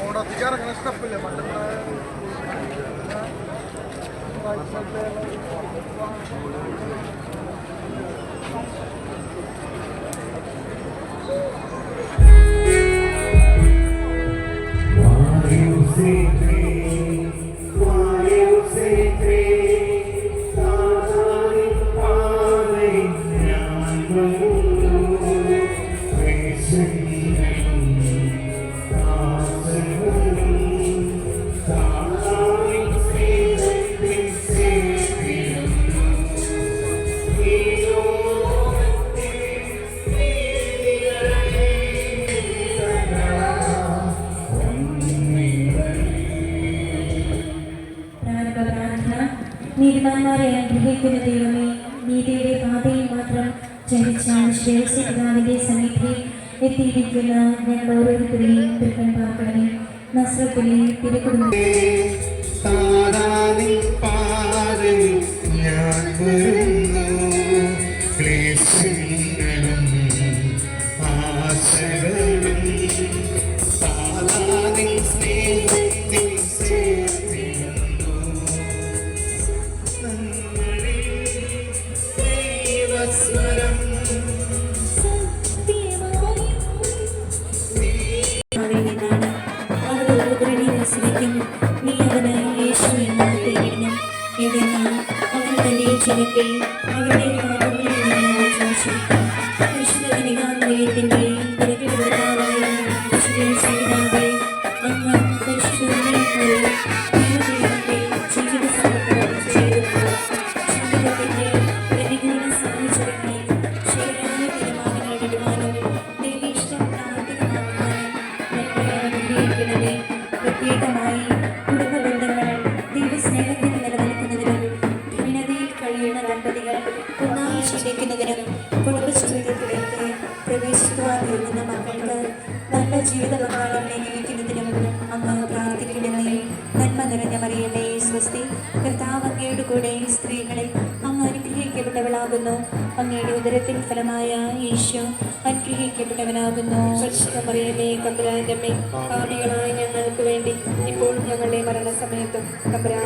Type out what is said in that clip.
ഓണത്തിക്ക് ഇറങ്ങുന്ന സ്റ്റെപ്പില്ലേ മറ്റേ നീതിമാന്മാരെ അനുഗ്രഹിക്കുന്ന ദൈവമേ നീതിയുടെ പാതയിൽ മാത്രം ചരിച്ച ശ്രേഷ്ഠപിതാവിന്റെ സന്നിധിയിൽ എത്തിയിരിക്കുന്ന ഞങ്ങൾ ഓരോരുത്തരെയും തൃക്കൺ പാർക്കണമേ. നസ്രത്തിലെ തിരുക്കുടുംബ ഞാൻ വരുന്നു. ക്ലേശങ്ങളും ആശകളും സ്നേഹത്തിൽ നീ അവന് യേശു എന്ന് പേരിടണം എന്തെന്നാൽ അവൻ തന്റെ ജനത്തെ അവരുടെ പാപങ്ങളിൽ നിന്ന് മോചിപ്പിക്കും. പരിശുദ്ധ പ്രത്യേകമായി കുടുംബ ബന്ധങ്ങൾ ദൈവസ്നേഹത്തിൽ നിലനിൽക്കുന്നതിനും ഭിന്നതയിൽ കഴിയുന്ന ദമ്പതികൾ ഒന്നായി ജീവിക്കുന്നതിനും കുടുംബജീവിതത്തിലേക്ക് പ്രവേശിക്കുവാൻ ഒരുങ്ങുന്ന മക്കൾക്ക് നല്ല ജീവിത പങ്കാളികളെ ലഭിക്കുന്നതിനും അങ്ങ് പ്രാർത്ഥിക്കണമേ. നന്മ നിറഞ്ഞ മറിയമേ സ്വസ്തി. കർത്താവ് അങ്ങയുടെ കൂടെ സ്ത്രീകളിൽ അങ്ങ് അനുഗ്രഹിക്കപ്പെട്ടവളാകുന്നു അങ്ങയുടെ ഉദരത്തിൻ ഫലമായ ഈശോ അനുഗ്രഹിക്കപ്പെട്ടവനാകുന്നു. പരിശുദ്ധ മറിയമേ കമ്പരാന്റെ പാപികളായ ഞങ്ങൾക്ക് വേണ്ടി ഇപ്പോൾ ഞങ്ങളുടെ മരണസമയത്തും കമ്പരാ